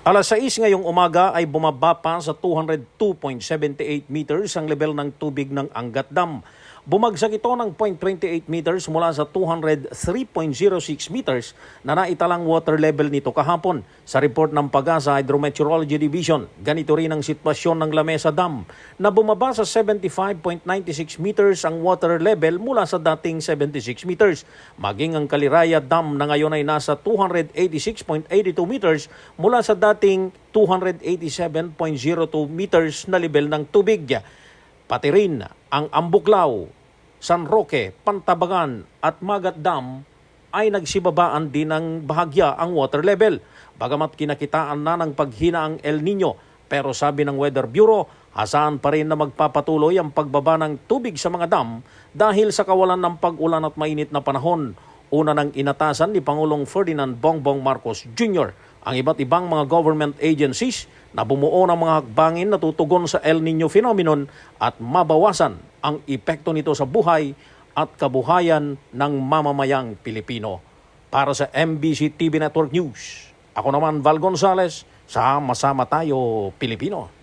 Alas 6 ngayong umaga ay bumaba pa sa 202.78 meters ang level ng tubig ng Angat Dam. Bumagsak ito ng 0.28 meters mula sa 203.06 meters na naitalang water level nito kahapon. Sa report ng Pag-asa Hydrometeorology Division, ganito rin ang sitwasyon ng Lamesa Dam na bumaba sa 75.96 meters ang water level mula sa dating 76 meters. Maging ang Kaliraya Dam na ngayon ay nasa 286.82 meters mula sa dating 287.02 meters na level ng tubig. Pati rin ang Ambuklaw, San Roque, Pantabangan at Magat Dam ay nagsibabaan din ng bahagya ang water level. Bagamat kinakitaan na ng paghina ang El Nino, pero sabi ng Weather Bureau, asahan pa rin na magpapatuloy ang pagbaba ng tubig sa mga dam dahil sa kawalan ng pag-ulan at mainit na panahon. Una nang inatasan ni Pangulong Ferdinand Bongbong Marcos Jr. ang iba't ibang mga government agencies na bumuo ng mga hakbangin na tutugon sa El Nino phenomenon at mabawasan ang epekto nito sa buhay at kabuhayan ng mamamayang Pilipino. Para sa MBC TV Network News, ako naman Val Gonzales sa Masama Tayo Pilipino.